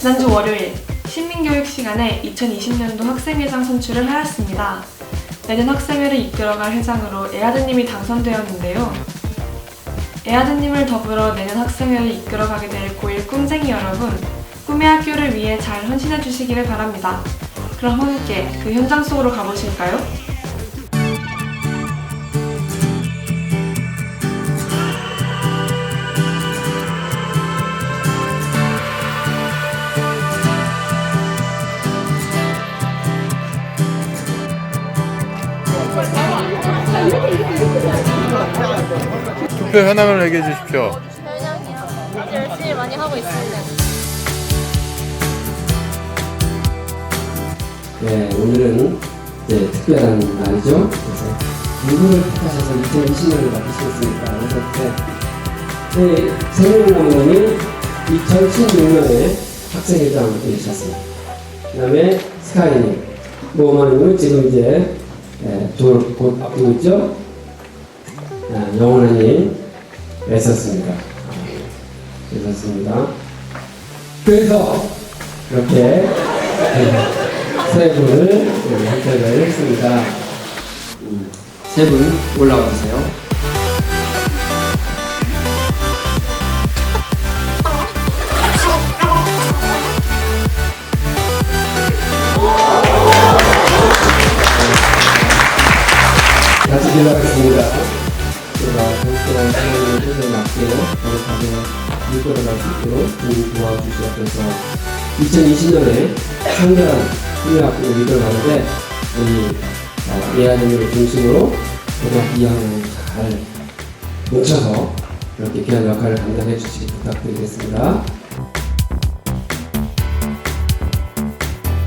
지난주 월요일 시민교육 시간에 2020년도 학생회장 선출을 하였습니다. 내년 학생회를 이끌어갈 회장으로 에아드님이 당선되었는데요. 에아드님을 더불어 내년 학생회를 이끌어가게 될 고1 꿈생이 여러분, 꿈의 학교를 위해 잘 헌신해 주시기를 바랍니다. 그럼 함께 그 현장 속으로 가보실까요? 투표 현황을 얘기해 주십시오. 아주 열심히 많이 하고 있습니다. 네, 오늘은 이제 특별한 날이죠. 그래서 누구를 택하셔서 2020년을 맡으시겠습니까? 그래서 그때 네, 세명남님이 2016년에 학생회장 되셨습니다. 그 다음에 스카이님, 모마님은 지금 이제 예, 졸업 곧 앞두고 있죠. 아, 영원하님 애썼습니다. 아, 애썼습니다. 그래서 이렇게 네, 세 분을 선택을 했습니다. 음, 세분 올라와 주세요. 같이 들어가겠습니다. 제가 정치랑 생활을 뜻을 맞게 거룩하게 이끌어갈 수 있도록 좀 도와주시옵소서. 2020년에 성결한 국민학교를 이끌어가는데 우리 어, 예아님을 중심으로 고등학교 2학년을 잘 뭉쳐서 이렇게 귀한 역할을 감당해 주시기 부탁드리겠습니다.